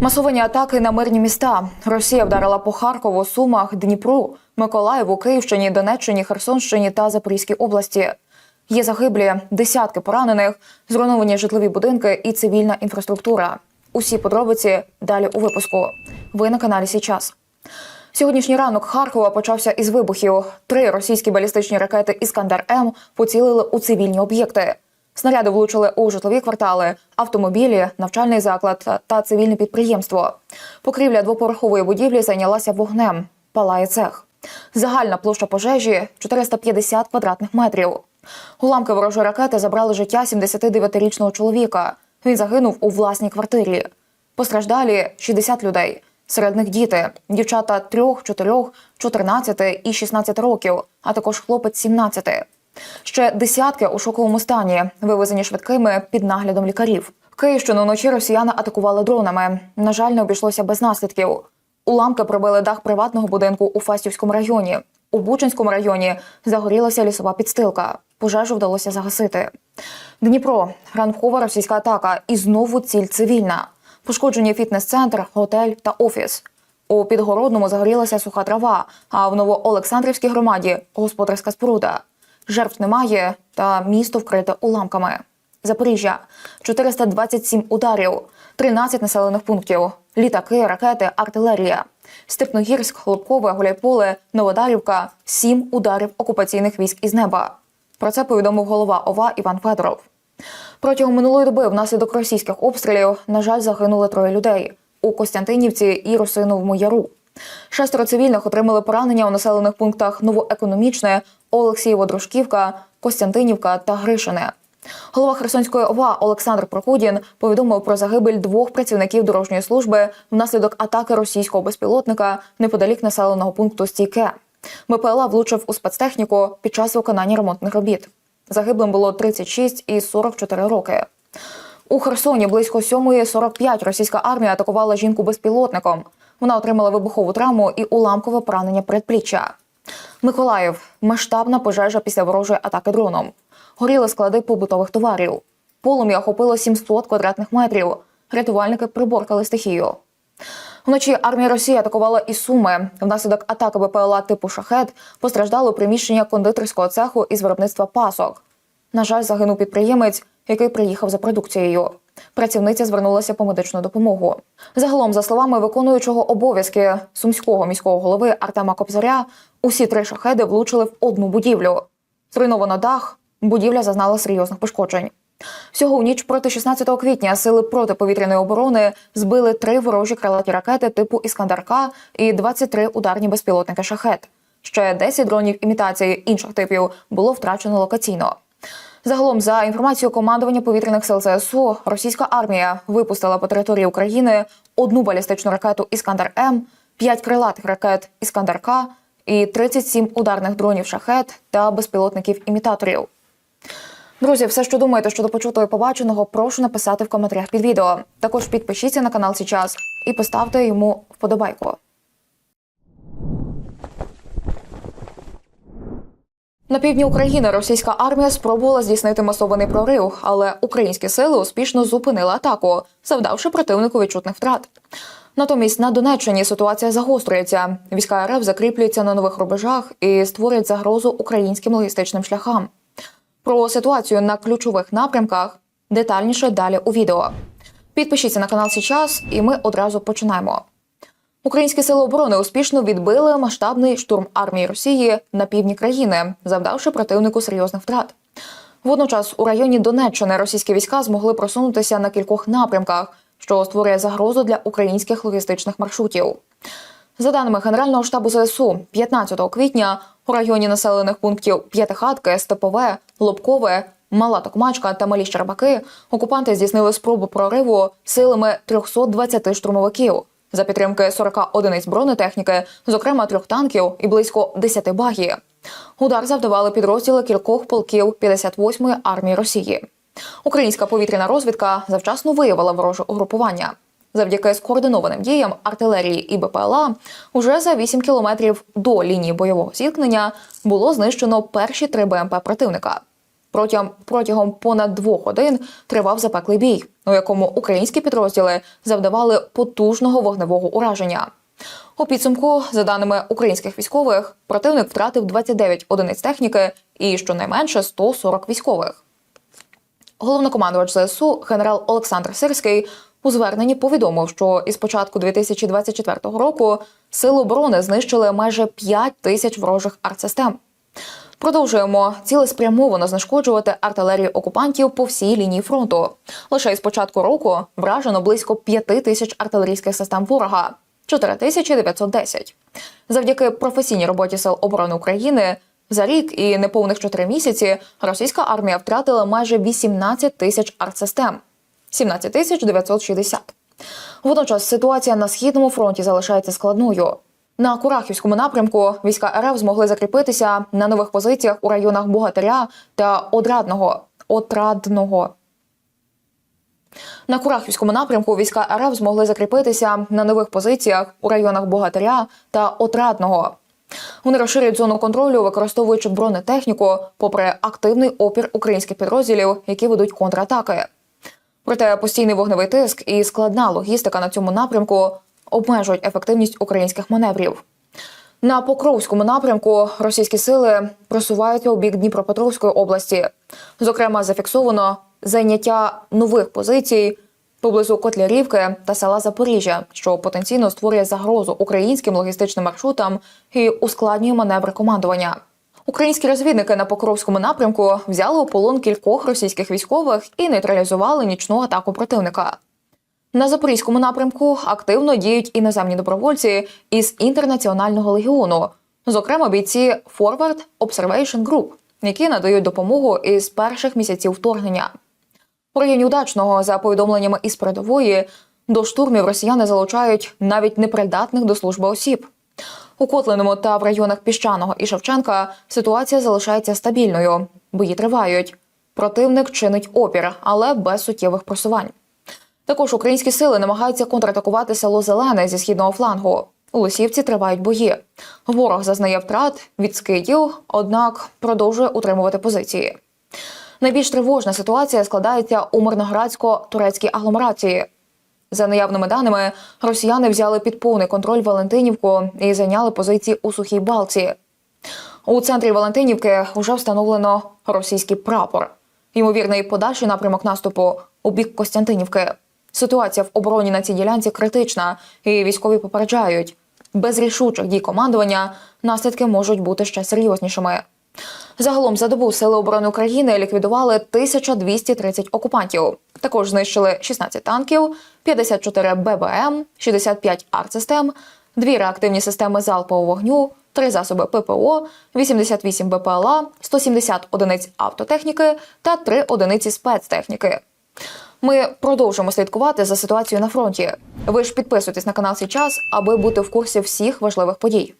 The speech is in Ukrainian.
Масовані атаки на мирні міста. Росія вдарила по Харкову, Сумах, Дніпру, Миколаєву, Київщині, Донеччині, Херсонщині та Запорізькій області. Є загиблі, десятки поранених, зруйновані житлові будинки і цивільна інфраструктура. Усі подробиці далі у випуску. Ви на каналі Січас. Сьогоднішній ранок Харкова почався із вибухів. Три російські балістичні ракети Іскандер М поцілили у цивільні об'єкти. Снаряди влучили у житлові квартали, автомобілі, навчальний заклад та- цивільне підприємство. Покрівля двоповерхової будівлі зайнялася вогнем. Палає цех. Загальна площа пожежі 450 квадратних метрів. Уламки ворожої ракети забрали життя 79-річного чоловіка. Він загинув у власній квартирі. Постраждалі 60 людей. Серед них діти, дівчата 3, 4, 14 і 16 років, а також хлопець 17. Ще десятки у шоковому стані, вивезені швидкими під наглядом лікарів. Київщину вночі росіяни атакували дронами. На жаль, не обійшлося без наслідків. Уламки пробили дах приватного будинку у Фастівському районі. У Бучинському районі загорілася лісова підстилка. Пожежу вдалося загасити. Дніпро, ранкова російська атака і знову ціль цивільна. Пошкоджені фітнес-центр, готель та офіс. У Підгородному загорілася суха трава, а в Новоолександрівській громаді господарська споруда. Жертв немає, та місто вкрите уламками. Запоріжжя 427 ударів, 13 населених пунктів, літаки, ракети, артилерія. Степногірськ, Хлопкове, Гуляйполе, Новодарівка 7 ударів окупаційних військ із неба. Про це повідомив голова ОВА Іван Федоров. Протягом минулої доби внаслідок російських обстрілів, на жаль, загинули троє людей у Костянтинівці і Росиновому Яру. Шестеро цивільних отримали поранення у населених пунктах Новоекономічне, Олексієво-Дружківка, Костянтинівка та Гришине. Голова Херсонської ОВА Олександр Прокудін повідомив про загибель двох працівників дорожньої служби внаслідок атаки російського безпілотника неподалік населеного пункту Стійке. БПЛА влучив у спецтехніку під час виконання ремонтних робіт. Загиблим було 36 і 44 роки. У Херсоні близько 7.45 російська армія атакувала жінку безпілотником. Вона отримала вибухову травму і уламкове поранення передпліччя. Миколаїв масштабна пожежа після ворожої атаки дроном. Горіли склади побутових товарів. Полум'я охопило 700 квадратних метрів. Рятувальники приборкали стихію. Вночі армія Росії атакувала і Суми. Внаслідок атаки БПЛА типу шахет постраждало приміщення кондитерського цеху із виробництва пасок. На жаль, загинув підприємець, який приїхав за продукцією. Працівниця звернулася по медичну допомогу. Загалом, за словами виконуючого обов'язки сумського міського голови Артема Кобзаря, усі три шахеди влучили в одну будівлю. Зруйновано дах, будівля зазнала серйозних пошкоджень. Всього у ніч проти 16 квітня сили протиповітряної оборони збили три ворожі крилаті ракети типу Іскандарка і 23 ударні безпілотники шахет. Ще 10 дронів імітації інших типів було втрачено локаційно. Загалом, за інформацією командування повітряних сил ЗСУ, російська армія випустила по території України одну балістичну ракету Іскандер М, 5 крилатих ракет Іскандер К і 37 ударних дронів шахет та безпілотників імітаторів. Друзі, все, що думаєте щодо почутого і побаченого, прошу написати в коментарях під відео. Також підпишіться на канал Січас і поставте йому вподобайку. На півдні України російська армія спробувала здійснити масований прорив, але українські сили успішно зупинили атаку, завдавши противнику відчутних втрат. Натомість на Донеччині ситуація загострюється. Війська РФ закріплюються на нових рубежах і створюють загрозу українським логістичним шляхам. Про ситуацію на ключових напрямках детальніше далі у відео. Підпишіться на канал Січас, і ми одразу починаємо. Українські сили оборони успішно відбили масштабний штурм армії Росії на півдні країни, завдавши противнику серйозних втрат. Водночас у районі Донеччини російські війська змогли просунутися на кількох напрямках, що створює загрозу для українських логістичних маршрутів. За даними Генерального штабу ЗСУ, 15 квітня у районі населених пунктів П'ятихатки, Степове, Лобкове, Мала Токмачка та Малі Щербаки окупанти здійснили спробу прориву силами 320 штурмовиків за підтримки 40 одиниць бронетехніки, зокрема трьох танків і близько 10 багі. Удар завдавали підрозділи кількох полків 58-ї армії Росії. Українська повітряна розвідка завчасно виявила вороже угрупування. Завдяки скоординованим діям артилерії і БПЛА уже за 8 кілометрів до лінії бойового зіткнення було знищено перші три БМП противника. Протягом протягом понад двох годин тривав запеклий бій, у якому українські підрозділи завдавали потужного вогневого ураження. У підсумку, за даними українських військових, противник втратив 29 одиниць техніки і щонайменше 140 військових. Головнокомандувач ЗСУ генерал Олександр Сирський у зверненні повідомив, що із початку 2024 року сили оборони знищили майже 5 тисяч ворожих артсистем. Продовжуємо цілеспрямовано знешкоджувати артилерію окупантів по всій лінії фронту. Лише із початку року вражено близько 5 тисяч артилерійських систем ворога 4910. Завдяки професійній роботі сил оборони України за рік і неповних 4 місяці російська армія втратила майже 18 тисяч артсистем 17 тисяч 960. Водночас ситуація на східному фронті залишається складною. На Курахівському напрямку війська РФ змогли закріпитися на нових позиціях у районах Богатиря та Одрадного. Отрадного. На Курахівському напрямку війська РФ змогли закріпитися на нових позиціях у районах Богатиря та Отрадного. Вони розширюють зону контролю, використовуючи бронетехніку, попри активний опір українських підрозділів, які ведуть контратаки. Проте постійний вогневий тиск і складна логістика на цьому напрямку обмежують ефективність українських маневрів. На Покровському напрямку російські сили просуваються у бік Дніпропетровської області. Зокрема, зафіксовано зайняття нових позицій поблизу Котлярівки та села Запоріжжя, що потенційно створює загрозу українським логістичним маршрутам і ускладнює маневри командування. Українські розвідники на Покровському напрямку взяли у полон кількох російських військових і нейтралізували нічну атаку противника. На запорізькому напрямку активно діють іноземні добровольці із інтернаціонального легіону, зокрема бійці Forward Observation Group, які надають допомогу із перших місяців вторгнення. У районі удачного, за повідомленнями із передової, до штурмів росіяни залучають навіть непридатних до служби осіб. У Котлиному та в районах Піщаного і Шевченка ситуація залишається стабільною. Бої тривають. Противник чинить опір, але без суттєвих просувань. Також українські сили намагаються контратакувати село Зелене зі східного флангу. У Лисівці тривають бої. Ворог зазнає втрат від скидів, однак продовжує утримувати позиції. Найбільш тривожна ситуація складається у мирноградсько-турецькій агломерації. За наявними даними, росіяни взяли під повний контроль Валентинівку і зайняли позиції у сухій балці. У центрі Валентинівки вже встановлено російський прапор. Ймовірний подальший напрямок наступу у бік Костянтинівки. Ситуація в обороні на цій ділянці критична, і військові попереджають. Без рішучих дій командування наслідки можуть бути ще серйознішими. Загалом за добу Сили оборони України ліквідували 1230 окупантів. Також знищили 16 танків, 54 ББМ, 65 артсистем, дві реактивні системи залпового вогню, три засоби ППО, 88 БПЛА, 170 одиниць автотехніки та 3 одиниці спецтехніки. Ми продовжимо слідкувати за ситуацією на фронті. Ви ж підписуйтесь на канал «Сейчас», аби бути в курсі всіх важливих подій.